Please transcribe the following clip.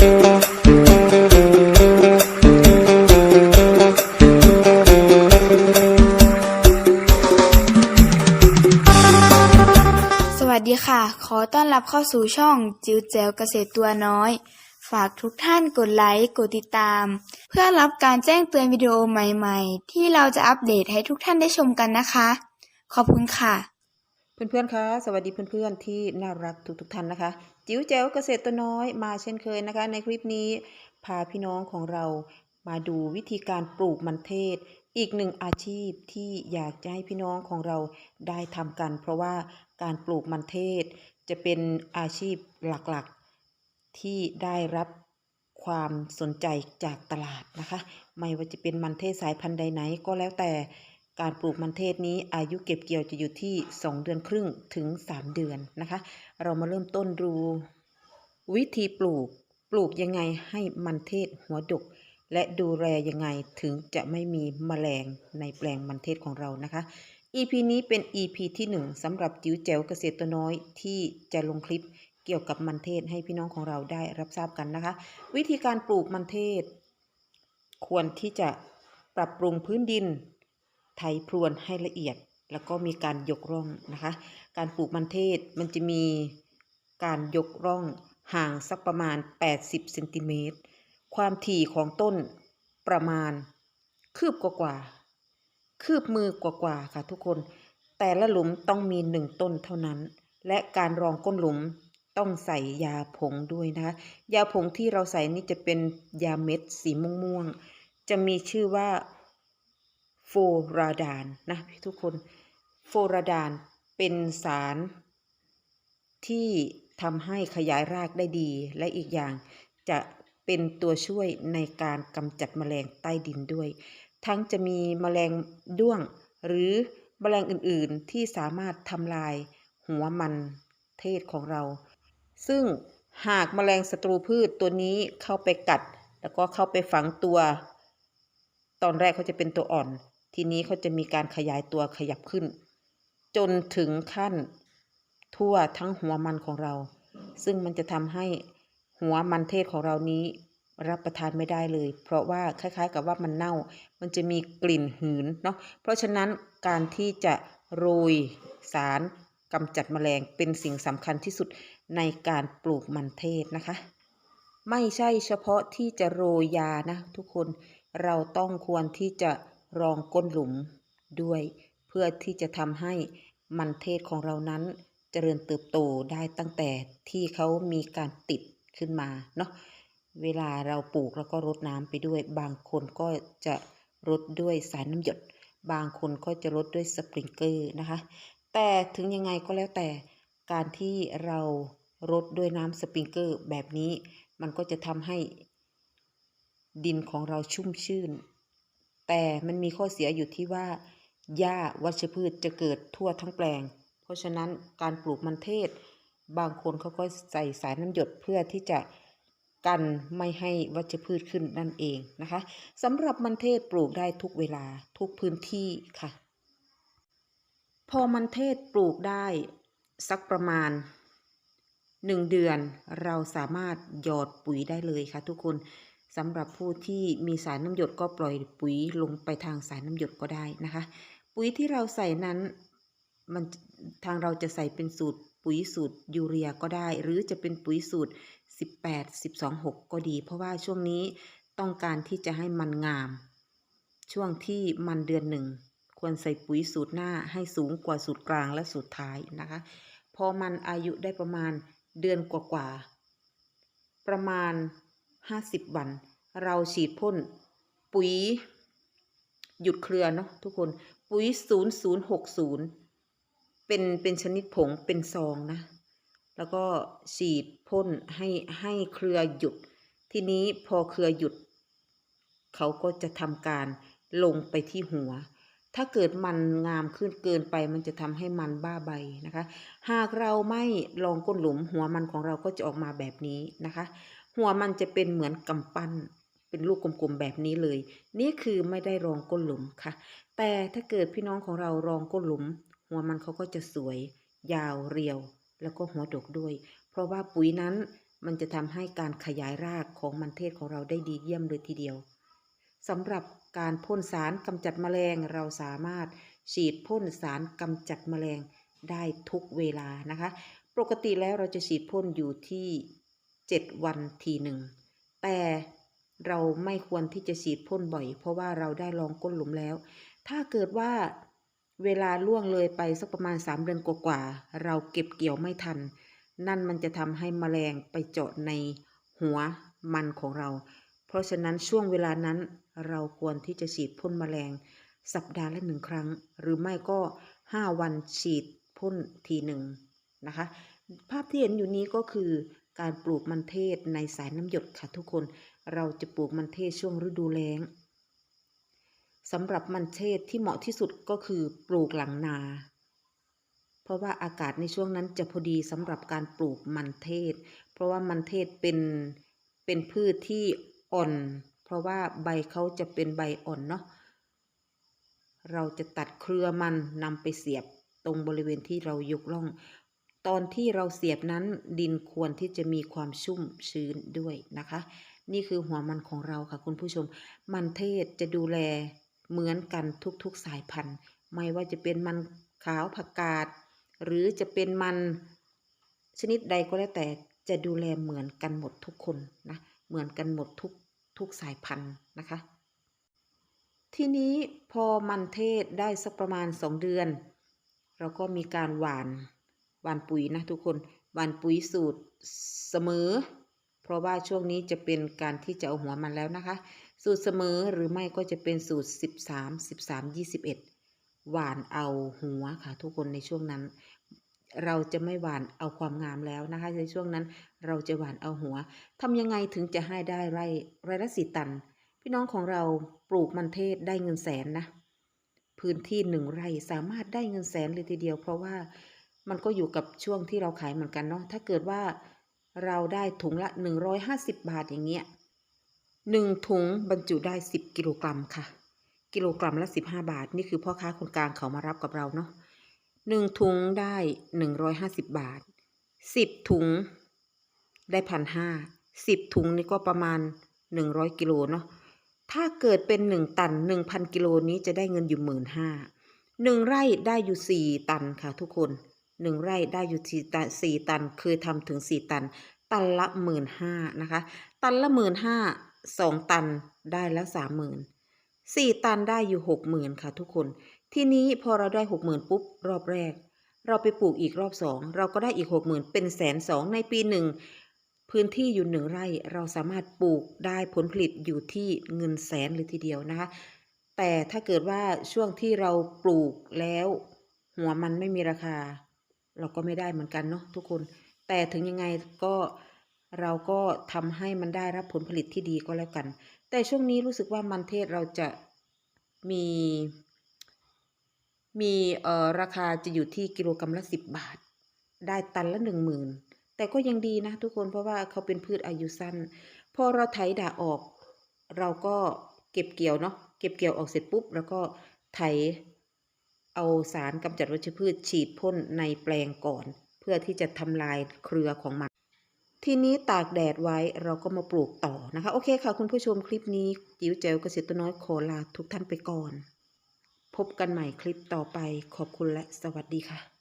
สวัสดีค่ะ ขอต้อนรับเข้าสู่ช่องจิ๋วแจ๋วเกษตรตัวน้อย ฝากทุกท่านกดไลค์ กดติดตาม เพื่อรับการแจ้งเตือนวิดีโอใหม่ๆ ที่เราจะอัปเดตให้ทุกท่านได้ชมกันนะคะ ขอบคุณค่ะ เพื่อนๆคะ สวัสดีเพื่อนๆที่น่ารักทุกๆท่านนะคะ จิ๋วแจ๋วเกษตรตัวน้อยมาเช่นเคยนะคะ ในคลิปนี้พาพี่น้องของเรามาดูวิธีการปลูกมันเทศ อีกหนึ่งอาชีพที่อยากจะให้พี่น้องของเราได้ทำกัน เพราะว่าการปลูกมันเทศ จะเป็นอาชีพหลักๆ ที่ได้รับความสนใจจากตลาดนะคะ ไม่ว่าจะเป็นมันเทศสายพันธุ์ใดไหนก็แล้วแต่ การปลูกมันเทศนี้อายุเก็บเกี่ยวจะอยู่ที่ 2 เดือนครึ่งถึง 3 เดือนนะคะ เรามาเริ่มต้นดูวิธีปลูกปลูกยังไงให้มันเทศหัวดก และดูแลยังไงถึงจะไม่มีแมลงในแปลงมันเทศของเรานะคะ EP นี้เป็น EP ที่ 1สำหรับจิ๋วแจ๋วเกษตรตัวน้อยที่จะลงคลิปเกี่ยวกับมันเทศให้พี่น้องของเราได้รับทราบกันนะคะ วิธีการปลูกมันเทศ ควรที่จะปรับปรุงพื้นดิน ไถพรวนให้ละเอียด แล้วก็มีการยกร่องนะคะ การปลูกมันเทศมันจะมีการยกร่องห่างสักประมาณ 80เซนติเมตร ความถี่ของต้นประมาณ คืบกว่าๆคืบมือกว่าๆค่ะทุกคน แต่ละหลุมต้องมีหนึ่งต้นเท่านั้น และการรองก้นหลุมต้องใส่ยาผงด้วยนะคะยาผงที่เราใส่นี่จะเป็นยาเม็ดสีม่วงๆจะมีชื่อว่า โฟราดานนะทุกคนโฟราดานเป็นสารที่ทำให้ขยายรากได้ดี และอีกอย่างจะเป็นตัวช่วยในการกำจัดแมลงใต้ดินด้วย ทั้งจะมีแมลงด้วง หรือแมลงอื่นๆที่สามารถทำลายหัวมันเทศของเรา ซึ่งหากแมลงศัตรูพืชตัวนี้เข้าไปกัด แล้วก็เข้าไปฝังตัว ตอนแรกเขาจะเป็นตัวอ่อน ทีนี้เขาจะมีการขยายตัวขยับขึ้น จนถึงขั้นทั่วทั้งหัวมันของเรา ซึ่งมันจะทำให้หัวมันเทศของเรานี้รับประทานไม่ได้เลย เพราะว่าคล้ายๆ กับว่ามันเน่า มันจะมีกลิ่นหืนเนาะ เพราะฉะนั้นการที่จะโรยสารกำจัดแมลงเป็นสิ่งสำคัญที่สุดในการปลูกมันเทศนะคะ ไม่ใช่เฉพาะที่จะโรยยานะทุกคน เราต้องควรที่จะ รองก้นหลุมด้วย เพื่อที่จะทำให้มันเทศของเรานั้นเจริญเติบโตได้ตั้งแต่ที่เขามีการติดขึ้นมาเนาะเวลาเราปลูกแล้วก็รดน้ำไปด้วย บางคนก็จะรดด้วยสายน้ำหยด บางคนก็จะรดด้วยสปริงเกอร์นะคะ แต่ถึงยังไงก็แล้วแต่การที่เรารดด้วยน้ำสปริงเกอร์แบบนี้ มันก็จะทำให้ดินของเราชุ่มชื่น แต่มันมีข้อเสียอยู่ที่ว่า หญ้าวัชพืชจะเกิดทั่วทั้งแปลง เพราะฉะนั้นการปลูกมันเทศ บางคนเขาก็ใส่สายน้ำหยดเพื่อที่จะกันไม่ให้วัชพืชขึ้นนั่นเองนะคะสำหรับมันเทศปลูกได้ทุกเวลาทุกพื้นที่ค่ะ พอมันเทศปลูกได้สักประมาณหนึ่งเดือนเราสามารถหยอดปุ๋ยได้เลยค่ะทุกคน สำหรับผู้ที่มีสายน้ำหยดก็ปล่อยปุ๋ยลงไปทางสายน้ำหยดก็ได้นะคะ ปุ๋ยที่เราใส่นั้นมันทางเราจะใส่เป็นสูตรปุ๋ยสูตรยูเรียก็ได้ หรือจะเป็นปุ๋ยสูตร 18 12 6 ก็ดี เพราะว่าช่วงนี้ต้องการที่จะให้มันงาม ช่วงที่มันเดือนหนึ่ง ควรใส่ปุ๋ยสูตรหน้าให้สูงกว่าสูตรกลางและสูตรท้ายนะคะ พอมันอายุได้ประมาณเดือนกว่าๆประมาณ 50 วัน เราฉีดพ่นปุ๋ย หยุดเครือเนาะทุกคนปุ๋ย 0060 เป็นเป็นชนิดผงเป็นซองนะ แล้วก็ฉีดพ่นให้ให้เครือหยุด ทีนี้พอเครือหยุด เขาก็จะทำการลงไปที่หัว ถ้าเกิดมันงามขึ้นเกินไปมันจะทำให้มันบ้าใบนะคะ หากเราไม่ลองก้นหลุมหัวมันของเราก็จะออกมาแบบนี้นะคะ หัวมันจะเป็นเหมือนกำปั้น เป็นลูกกลมๆแบบนี้เลย นี่คือไม่ได้รองก้นหลุมค่ะ แต่ถ้าเกิดพี่น้องของเรารองก้นหลุม หัวมันเขาก็จะสวย ยาวเรียว แล้วก็หัวดกด้วย เพราะว่าปุ๋ยนั้นมันจะทำให้การขยายรากของมันเทศของเราได้ดีเยี่ยมเลยทีเดียวสำหรับการพ่นสารกำจัดแมลงเราสามารถฉีดพ่นสารกำจัดแมลงได้ทุกเวลานะคะ ปกติแล้วเราจะฉีดพ่นอยู่ที่ 7วันทีหนึ่ง แต่เราไม่ควรที่จะฉีดพ่นบ่อย เพราะว่าเราได้ลองก้นหลุมแล้ว ถ้าเกิดว่าเวลาล่วงเลยไปสักประมาณ 3 เดือนกว่าๆเราเก็บเกี่ยวไม่ทัน นั่นมันจะทำให้แมลงไปเจาะในหัวมันของเรา เพราะฉะนั้นช่วงเวลานั้นเราควรที่จะฉีดพ่นแมลง สัปดาห์ละหนึ่งครั้ง หรือไม่ก็ 5 วันฉีดพ่นทีหนึ่งนะคะ ภาพที่เห็นอยู่นี้ก็คือ การปลูกมันเทศในสายน้ำหยดค่ะทุกคน เราจะปลูกมันเทศช่วงฤดูแล้งสำหรับมันเทศที่เหมาะที่สุดก็คือปลูกหลังนา เพราะว่าอากาศในช่วงนั้นจะพอดีสำหรับการปลูกมันเทศ เพราะว่ามันเทศเป็นเป็นพืชที่อ่อน เพราะว่าใบเขาจะเป็นใบอ่อนเนาะเราจะตัดเครือมันนำไปเสียบตรงบริเวณที่เรายกล่อง ตอนที่เราเสียบนั้นดินควรที่จะมีความชุ่มชื้นด้วยนะคะ นี่คือหัวมันของเราค่ะคุณผู้ชม มันเทศจะดูแลเหมือนกันทุกๆสายพันธุ์ ไม่ว่าจะเป็นมันขาวผักกาด หรือจะเป็นมันชนิดใดก็แล้วแต่จะดูแลเหมือนกันหมดทุกคนนะเหมือนกันหมดทุกทุกสายพันธุ์นะคะ ทีนี้พอมันเทศได้สักประมาณสองเดือน เราก็มีการหว่าน หวานปุ๋ยนะทุกคนหวานปุ๋ยสูตรเสมอ เพราะว่าช่วงนี้จะเป็นการที่จะเอาหัวมันแล้วนะคะ สูตรเสมอหรือไม่ก็จะเป็นสูตร 13 13 21 หวานเอาหัวค่ะ ทุกคนในช่วงนั้น เราจะไม่หวานเอาความงามแล้วนะคะ ในช่วงนั้นเราจะหวานเอาหัวทำยังไงถึงจะให้ได้ไร่ไร่ละสี่ตัน พี่น้องของเราปลูกมันเทศได้เงินแสนนะพื้นที่หนึ่งไร่สามารถได้เงินแสนเลยทีเดียว เพราะว่า มันก็อยู่กับช่วงที่เราขายเหมือนกันเนาะถ้าเกิดว่าเราได้ถุงละ 150 บาทอย่างเงี้ยหนึ่งถุงบรรจุได้ 10 กิโลกรัมค่ะ กิโลกรัมละ 15 บาท นี่คือพ่อค้าคนกลางเขามารับกับเราเนาะหนึ่งถุงได้ 150 บาท 10 ถุงได้พันห้าสิบถุงนี่ก็ประมาณ 100 กิโลเนาะถ้าเกิดเป็นหนึ่งตันหนึ่งพันกิโลนี้จะได้เงินอยู่หมื่นห้าหนึ่งไร่ได้อยู่สี่ตันค่ะทุกคน หนึ่งไร่ได้อยู่สี่ตันสี่ตัน เคยทำถึงสี่ตัน ตันละหมื่นห้านะคะ ตันละหมื่นห้าสองตันได้แล้วสามหมื่นสี่ตันได้อยู่หกหมื่นค่ะทุกคน ทีนี้พอเราได้หกหมื่นปุ๊บรอบแรก เราไปปลูกอีกรอบสองเราก็ได้อีกหกหมื่นเป็นแสนสองในปีหนึ่งพื้นที่อยู่หนึ่งไร่เราสามารถปลูกได้ผลผลิตอยู่ที่เงินแสนเลยทีเดียวนะคะ แต่ถ้าเกิดว่าช่วงที่เราปลูกแล้ว หัวมันไม่มีราคา เราก็ไม่ได้เหมือนกันเนาะทุกคน แต่ถึงยังไงก็เราก็ทำให้มันได้รับผลผลิตที่ดีก็แล้วกัน แต่ช่วงนี้รู้สึกว่ามันเทศเราจะมี มีเอ่อราคาจะอยู่ที่กิโลกรัมละสิบบาท ได้ตันละหนึ่งหมื่นแต่ก็ยังดีนะทุกคนเพราะว่าเขาเป็นพืชอายุสั้น พอเราไถด่าออก เราก็เก็บเกี่ยวเนาะเก็บเกี่ยวออกเสร็จปุ๊บ แล้วก็ไถ เอาสารกำจัดวัชพืชฉีดพ่นในแปลงก่อน เพื่อที่จะทำลายเครือของมัน ทีนี้ตากแดดไว้เราก็มาปลูกต่อนะคะ โอเคค่ะคุณผู้ชมคลิปนี้จิ๋วแจ๋วเกษตรน้อยขอลาทุกท่านไปก่อน พบกันใหม่คลิปต่อไปขอบคุณและสวัสดีค่ะ